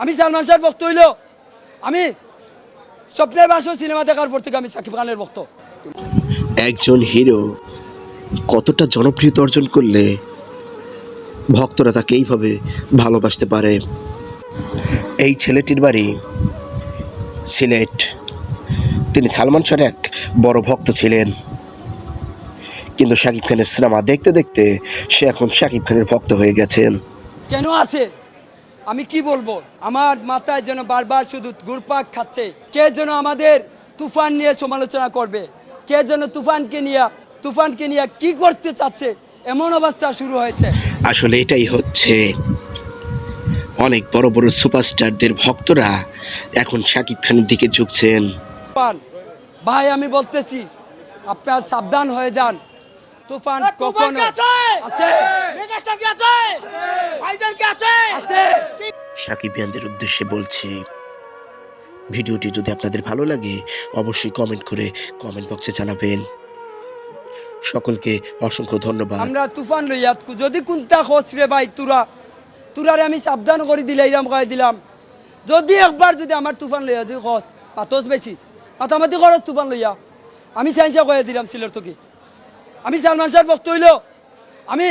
আমি সালমান শাহর ভক্ত হইল। আমি স্বপ্নের বাসও সিনেমা দেখার পর থেকে আমি সাকিব খানের ভক্ত। একজন হিরো কতটা জনপ্রিয়তা অর্জন করলে ভক্তরা তাকে এইভাবে ভালোবাসতে পারে? এই ছেলেটির বাড়ি সিলেট। তিনি সালমান শাহের এক বড় ভক্ত ছিলেন। কিন্তু শাকিব খানের সিনেমা দেখতে দেখতে সে এখন শাকিব খানের ভক্ত হয়ে গেছেন। কেন আছে? আমি কি বলব? আমার মাথায় যেন বারবার শুধু ঘুরপাক খাচ্ছে। কে যেন আমাদের তুফান নিয়ে সমালোচনা করবে? কে যেন তুফানকে নিয়ে তুফানকে নিয়ে কি করতে চাচ্ছে? এমন অবস্থা শুরু হয়েছে। আসলে এটাই হচ্ছে। অনেক বড় বড় সুপারস্টারদের ভক্তরা এখন শাকিব খানের দিকে ঝুঁকছেন। তুফান ভাই আমি বলতেছি আপনার সাবধান হয়ে যান। তুফান কখনো আছে? আছে সাকিব ইয়ানদের উদ্দেশ্যে বলছি, ভিডিওটি যদি আপনাদের ভালো লাগে, অবশ্যই কমেন্ট করে কমেন্ট বক্সে জানাবেন। সকলকে অসংখ্য ধন্যবাদ। আমরা তুফান লইয়া যদি কোনটা খোঁজ রে ভাই তুরা, তুরারে আমি সাবধান করে দিলে এরম কয়ে দিলাম। যদি একবার যদি আমার তুফান লইয়া যদি খোঁজ পাতস বেশি, মাতামাতি খরচ তুফান লইয়া। আমি সাইন্সা কয়ে দিলাম সিলের তোকে আমি সালমান শাহর ভক্ত হইল। আমি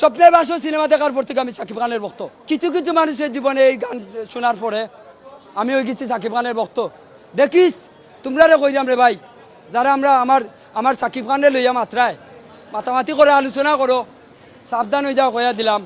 স্বপ্নের বাসও সিনেমা দেখার পর থেকে আমি সাকিব খানের ভক্ত। কিছু কিছু মানুষের জীবনে এই গান শোনার পরে আমি ওই গেছি সাকিব খানের ভক্ত। দেখিস, তোমরা রে কইলাম রে ভাই, যারা আমরা আমার আমার সাকিব খানে লইয়া মাত্রায় মাতামাতি করে আলোচনা করো, সাবধান হয়ে যাও কয়া দিলাম।